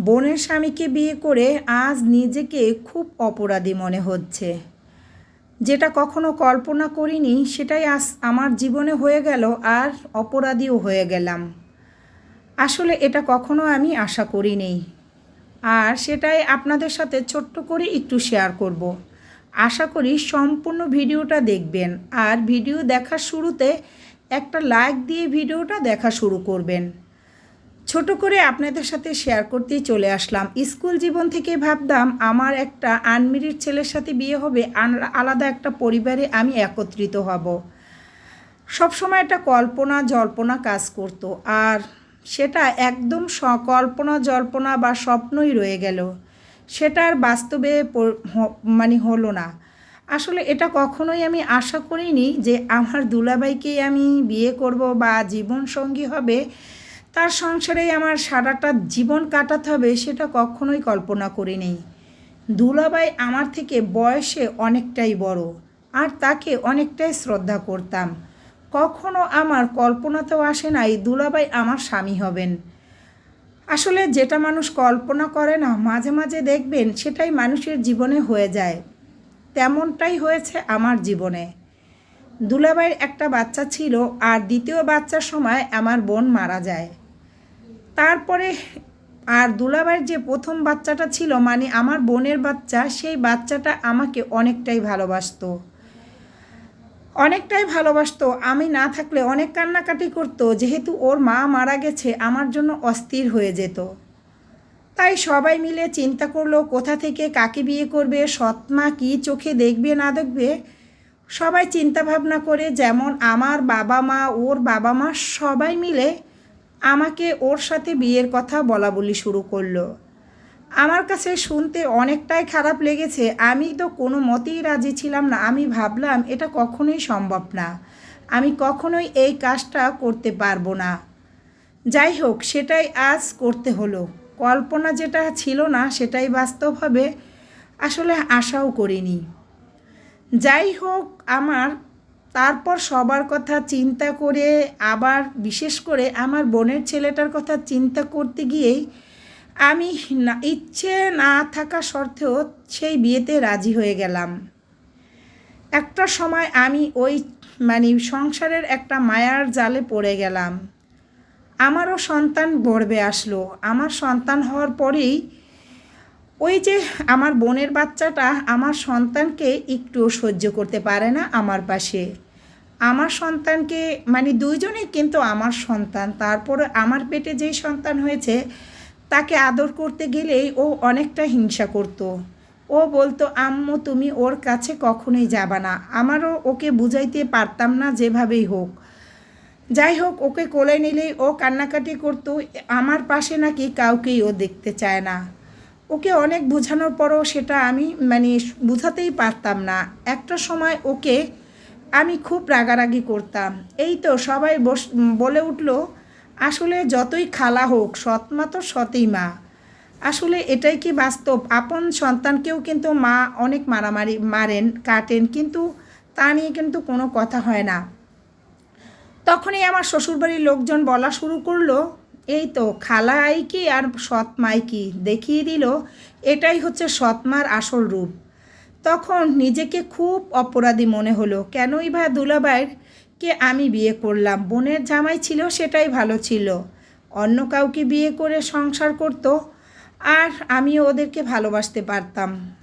বোনের স্বামীকে বিয়ে করে আজ নিজেকে খুব অপরাধী মনে হচ্ছে। যেটা কখনো কল্পনা করিনি, সেটাই আজ আমার জীবনে হয়ে গেল আর অপরাধীও হয়ে গেলাম। আসলে এটা কখনো আমি আশা করিনি। আর সেটাই আপনাদের সাথে ছোট্ট করে একটু শেয়ার করব। আশা করি সম্পূর্ণ ভিডিওটা দেখবেন। আর ভিডিও দেখার শুরুতে একটা লাইক দিয়ে ভিডিওটা দেখা শুরু করবেন। ছোট করে আপনাদের সাথে শেয়ার করতেই চলে আসলাম। স্কুল জীবন থেকে ভাবতাম, আমার একটা আনমিরির ছেলের সাথে বিয়ে হবে আলাদা একটা পরিবারে আমি একত্রিত হব। সবসময় একটা কল্পনা জল্পনা কাজ করত, আর সেটা একদম কল্পনা জল্পনা বা স্বপ্নই রয়ে গেল। সেটা আর বাস্তবে মানে হলো না। আসলে এটা কখনোই আমি আশা করিনি যে আমার দুলাভাইকেই আমি বিয়ে করব বা জীবনসঙ্গী হবে। তার সংসারেই আমার সারাটা জীবন কাটাতে হবে সেটা কখনোই কল্পনা করিনি দুলাবাই আমার থেকে বয়সে অনেকটাই বড়, আর তাকে অনেকটাই শ্রদ্ধা করতাম। কখনো আমার কল্পনাতেও আসে নাই দুলাভাই আমার স্বামী হবেন। আসলে যেটা মানুষ কল্পনা করে না, মাঝে মাঝে দেখবেন সেটাই মানুষের জীবনে হয়ে যায়। তেমনটাই হয়েছে আমার জীবনে। দুলাভাইয়ের একটা বাচ্চা ছিল আর দ্বিতীয় বাচ্চার সময় আমার বোন মারা যায়। তারপরে আর দুলাভাইয়ের যে প্রথম বাচ্চাটা ছিল মানে আমার বোনের বাচ্চা, সেই বাচ্চাটা আমাকে অনেকটাই ভালোবাসতো। অনেকটাই ভালোবাসতো। আমি না থাকলে অনেক কান্নাকাটি করতো, যেহেতু ওর মা মারা গেছে, আমার জন্য অস্থির হয়ে যেত। তাই সবাই মিলে চিন্তা করল, কোথা থেকে কাকে বিয়ে করবে সৎমা কী চোখে দেখবে, না দেখবে? সবাই চিন্তা ভাবনা করে যেমন আমার বাবা মা, ওর বাবা মা সবাই মিলে আমাকে ওর সাথে বিয়ের কথা বলা বলি শুরু করল। আমার কাছে শুনতে অনেকটাই খারাপ লেগেছে। আমি তো কোনো মতেই রাজি ছিলাম না। আমি ভাবলাম, এটা কখনোই সম্ভব না। আমি কখনোই এই কাজটা করতে পারব না। যাই হোক, সেটাই আজ করতে হলো। কল্পনা যেটা ছিল না, সেটাই বাস্তব হবে আসলে আশাও করিনি। যাই হোক আমার তারপর সবার কথা চিন্তা করে, আবার বিশেষ করে আমার বোনের ছেলেটার কথা চিন্তা করতে গিয়েই আমি না, ইচ্ছে না থাকা সত্ত্বেও সেই বিয়েতে রাজি হয়ে গেলাম। একটা সময় আমি ওই মানে সংসারের একটা মায়ার জালে পড়ে গেলাম। আমারও সন্তান গর্বে আসলো। আমার সন্তান হওয়ার পরেই ওই যে আমার বোনের বাচ্চাটা আমার সন্তানকে একটু সহ্য করতে পারে না আমার পাশে। আমার সন্তানকে মানে দুইজনেই কিন্তু আমার সন্তান। তারপরে আমার পেটে যেই সন্তান হয়েছে, তাকে আদর করতে গেলেই ও অনেকটা হিংসা করতো। ও বলতো, আম্মু, তুমি ওর কাছে কখনোই যাবা না। আমারও ওকে বুঝাইতে পারতাম না যেভাবেই হোক। যাই হোক, ওকে কোলে নিলেই ও কান্নাকাটি করতো। আমার পাশে নাকি কাউকেই ও দেখতে চায় না। ওকে অনেক বোঝানোর পরও সেটা আমি মানে বুঝাতেই পারতাম না। একটা সময় ওকে আমি খুব রাগারাগি করতাম। এই তো সবাই বস, বলে উঠল, আসলে যতই খালা হোক সৎমা তো সতই মা। আসলে এটাই কি বাস্তব? আপন সন্তানকেও কিন্তু মা অনেক মারামারি মারেন, কাটেন, কিন্তু তা নিয়ে কিন্তু কোনো কথা হয় না। তখনই আমার শ্বশুরবাড়ির লোকজন বলা শুরু করল এই তো খালা আই কি আর সৎ মাই কি? দেখিয়ে দিল, এটাই হচ্ছে সৎমার আসল রূপ। তখন নিজেকে খুব অপরাধী মনে হলো, কেনই বা দুলাবাইয়ের কে আমি বিয়ে করলাম? বোনের জামাই ছিল, সেটাই ভালো ছিল। অন্য কাউকে বিয়ে করে সংসার করতো, আর আমি ওদেরকে ভালোবাসতে পারতাম।